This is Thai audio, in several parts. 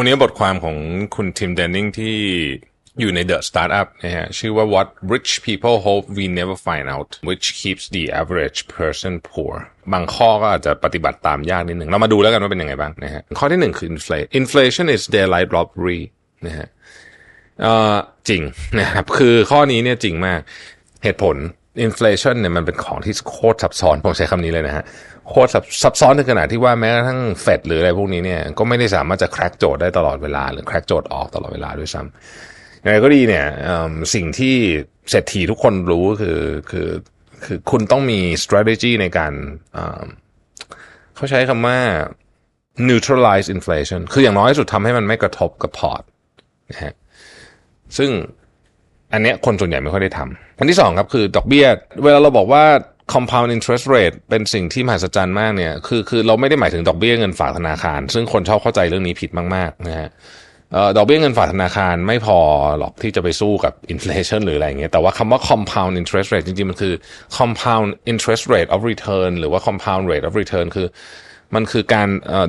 วันนี้บทความของคุณทิมเดนนิงที่อยู่ใน The Startup นะฮะชื่อว่า What Rich People Hope We Never Find Out Which Keeps the Average Person Poor บางข้อก็อาจจะปฏิบัติตามยากนิดหนึ่ง เรามาดูแล้วกันว่าเป็นยังไงบ้างนะฮะข้อที่หนึ่งคือ inflation inflation is daylight robbery นะฮะจริงนะครับ คือข้อนี้เนี่ยจริงมากเหตุผล inflation เนี่ยมันเป็นของที่โคตรซับซ้อนผมใช้คำนี้เลยนะฮะ โคตรซับซ้อนถึงขนาดที่ว่าแม้กระทั่งเฟดหรืออะไรพวกนี้เนี่ยก็ไม่ได้สามารถจะ crack โจทย์ได้ตลอดเวลา หรือ crack โจทย์ออกตลอดเวลาด้วยซ้ำยังไงก็ดีเนี่ยสิ่งที่เศรษฐีทุกคนรู้คือคือคือคุณต้องมี strategy ในการเขาใช้คำว่า neutralize inflation คืออย่างน้อยสุดทำให้มันไม่กระทบกับพอร์ตนะฮะซึ่งอันเนี้ยคนส่วนใหญ่ไม่ค่อยได้ทำอันที่สองครับคือดอกเบี้ย เวลาเราบอกว่า compound interest rate เป็นสิ่งที่มหัศจรรย์มากเนี่ย คือคือเราไม่ได้หมายถึงดอกเบี้ยเงินฝากธนาคาร ซึ่งคนชอบเข้าใจเรื่องนี้ผิดมากๆนะฮะเอ่อดอกเบี้ยเงินฝากธนาคารไม่พอหรอกที่จะไปสู้กับ inflation หรืออะไรอย่างเงี้ยแต่ว่าคำว่า compound interest rate จริงๆ มันคือ compound interest rate of return หรือว่า compound rate of return คือ มันคือการเอ่อ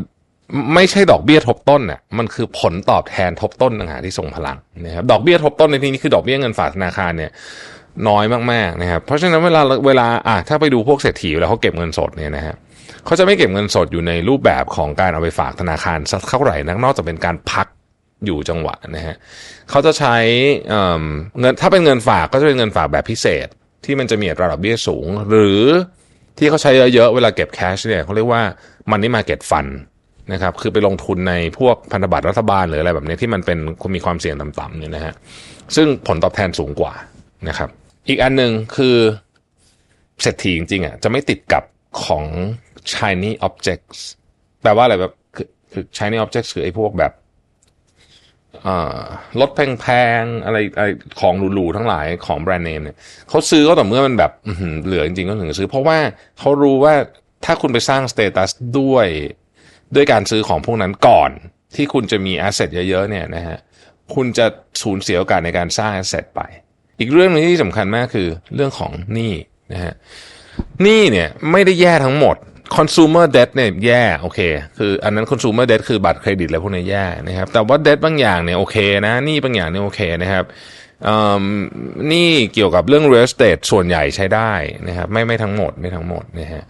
ไม่ใช่ดอกเบี้ยทบต้นเนี่ยมันคือผลตอบแทนทบต้นต่างหากที่ส่งพลังนะครับดอกเบี้ยทบต้นในที่นี้คือดอกเบี้ยเงินฝากธนาคารเนี่ย น้อยมากๆนะครับเพราะฉะนั้นเวลาเวลาอะถ้าไปดูพวกเศรษฐีเวลาเขาเก็บเงินสดเนี่ยนะฮะเขาจะไม่เก็บเงินสดอยู่ในรูปแบบของการเอาไปฝากธนาคารสักเท่าไหร่นักนอกจากเป็นการพักอยู่จังหวะนะฮะเขาจะใช้เอ่อเงินถ้าเป็นเงินฝากก็จะเป็นเงินฝากแบบพิเศษ ที่มันจะมีอัตราดอกเบี้ยสูง หรือที่เขาใช้เยอะๆเวลาเก็บแคชเนี่ยเขาเรียกว่ามันนี่มาเก็ตฟันนะครับคือไปลงทุนในพวกพันธบัตรรัฐบาลหรืออะไรแบบนี้ที่มันเป็นมีความเสี่ยงต่ำๆเนี่ยนะฮะซึ่งผลตอบแทนสูงกว่า นะครับ อีกอันหนึ่งคือเศรษฐีจริงๆอะจะไม่ติดกับของ shiny objects แปลว่าอะไรแบบคือ shiny objects คือไอ้พวกแบบรถแพงๆอะไรอะไรของหรูๆทั้งหลายของแบรนด์เนมเนี่ยเขาซื้อก็ต่อเมื่อมันแบบเหลือจริงๆก็ถึงซื้อ เพราะว่าเขารู้ว่าถ้าคุณไปสร้างสเตตัสด้วยด้วยการซื้อของพวกนั้นก่อนที่คุณจะมีแอสเซทเยอะๆเนี่ยนะฮะคุณจะสูญเสียโอกาสในการสร้างแอสเซทไป อีกเรื่องหนึงที่สำคัญมากคือเรื่องของหนี้นะฮะหนี้เนี่ยไม่ได้แย่ทั้งหมด consumer debt เนี่ยแย่โอเคคืออันนั้น consumer debt คือบัตรเครดิตอะไรพวกนี้แย่นะครับแต่ว่า debt บางอย่างเนี่ยโอเคนะหนี้บางอย่างเนี่ยโอเคนะครับอ่อหนี้เกี่ยวกับเรื่อง real estate ส่วนใหญ่ใช้ได้นะครับไม่ไม่ทั้งหมดไม่ทั้งหมดนะฮะ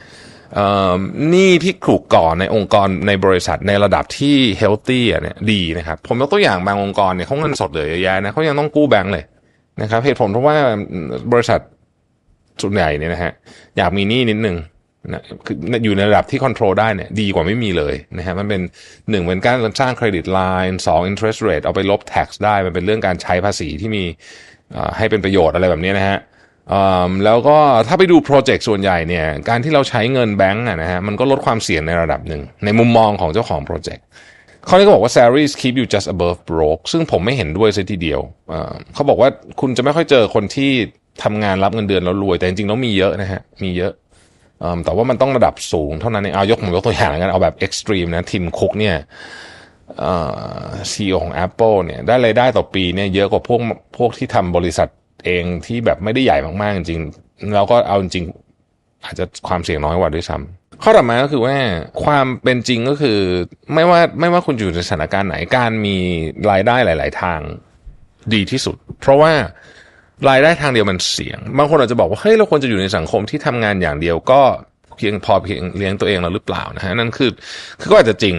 อ่อหนี้ที่ถูกก่อในองค์กรในบริษัทในระดับที่ healthy เนี่ยดีนะครับผมยกตัวอย่างบางองค์กรเนี่ยเขาเงินสดเหลือเยอะแยะนะเขายังต้องกู้แบงก์เลย นะครับเหตุผลเพราะว่าบริษัทส่วนใหญ่เนี่ยนะฮะอยากมีหนี้นิดนึงนะคืออยู่ในระดับที่ control ได้เนี่ยดีกว่าไม่มีเลยนะฮะมันเป็นหนึ่งเป็นการสร้างเครดิตไลน์สอง interest rate เอาไปลบ tax ได้ มันเป็นเรื่องการใช้ภาษีที่มีให้เป็นประโยชน์อะไรแบบนี้นะฮะอืมแล้วก็ถ้าไปดูโปรเจกต์ส่วนใหญ่เนี่ยการที่เราใช้เงินแบงก์นะฮะมันก็ลดความเสี่ยงในระดับหนึ่งในมุมมองของเจ้าของโปรเจกต์ เขานี้ก็บอกว่า salaries keep you just above broke ซึ่งผมไม่เห็นด้วยซะทีเดียวเขาบอกว่าคุณจะไม่ค่อยเจอคนที่ทำงานรับเงินเดือนแล้วรวย แต่จริงๆแล้วมีเยอะนะฮะ มีเยอะแต่ว่ามันต้องระดับสูงเท่านั้นเองเอายกผมยกตัวอย่างกันเอาแบบ extreme นะทิมคุกเนี่ยเอ่อซีอของ Apple เนี่ยได้รายได้ต่อปีเนี่ยเยอะกว่าพวกพวกที่ทำบริษัทเองที่แบบไม่ได้ใหญ่มากๆจริงๆแล้วก็เอาจริงอาจจะความเสี่ยงน้อยกว่าด้วยซ้ำ ข้อต่อมาก็คือว่าความเป็นจริงก็คือไม่ว่าไม่ว่าคุณอยู่ในสถานการณ์ไหนการมีรายได้หลาย ๆ ทางดีที่สุด เพราะว่ารายได้ทางเดียวมันเสี่ยง บางคนอาจจะบอกว่าเฮ้ยเราควรจะอยู่ในสังคมที่ทำงานอย่างเดียวก็เพียงพอเพียงเลี้ยงตัวเองเราหรือเปล่านะฮะนั่นคือคือก็อาจจะจริง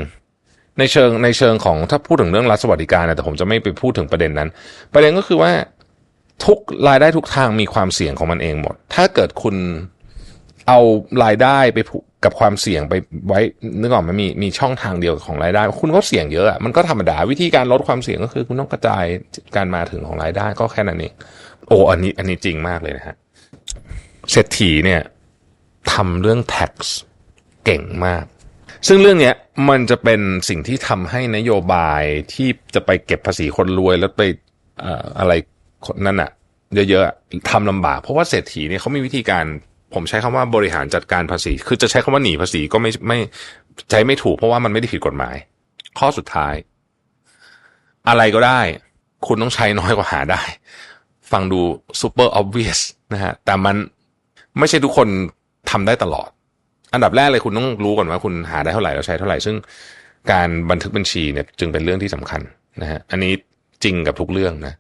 ในเชิงในเชิงของถ้าพูดถึงเรื่องรัฐสวัสดิการนะแต่ผมจะไม่ไปพูดถึงประเด็นนั้น ประเด็นก็คือว่าทุกรายได้ทุกทางมีความเสี่ยงของมันเองหมด ถ้าเกิดคุณเอารายได้ไปผูก กับความเสี่ยงไปไว้นึกออกไหมันมีมีช่องทางเดียวของรายได้ คุณก็เสี่ยงเยอะอะมันก็ธรรมดาวิธีการลดความเสี่ยงก็คือ คุณต้องกระจายการมาถึงของรายได้ก็แค่นั้นเองโอ้อันนี้ อันนี้จริงมากเลยนะฮะเศรษฐีเนี่ยทำเรื่อง tax เก่งมาก ซึ่งเรื่องเนี้ยมันจะเป็นสิ่งที่ทำให้นโยบายที่จะไปเก็บภาษีคนรวยแล้วไปเอ่ออะไรนั่นอะเยอะๆทำลำบาก เพราะว่าเศรษฐีเนี่ยเขามีวิธีการ ผมใช้คำว่าบริหารจัดการภาษี คือจะใช้คำว่าหนีภาษีก็ไม่ไม่ใช้ไม่ถูกเพราะว่ามันไม่ได้ผิดกฎหมาย ข้อสุดท้าย อะไรก็ได้ คุณต้องใช้น้อยกว่าหาได้ ฟังดู super obvious นะฮะแต่มันไม่ใช่ทุกคนทำได้ตลอด อันดับแรกเลยคุณต้องรู้ก่อนว่าคุณหาได้เท่าไหร่แล้วใช้เท่าไหร่ ซึ่งการบันทึกบัญชีเนี่ยจึงเป็นเรื่องที่สำคัญนะฮะอันนี้จริงกับทุกเรื่องนะ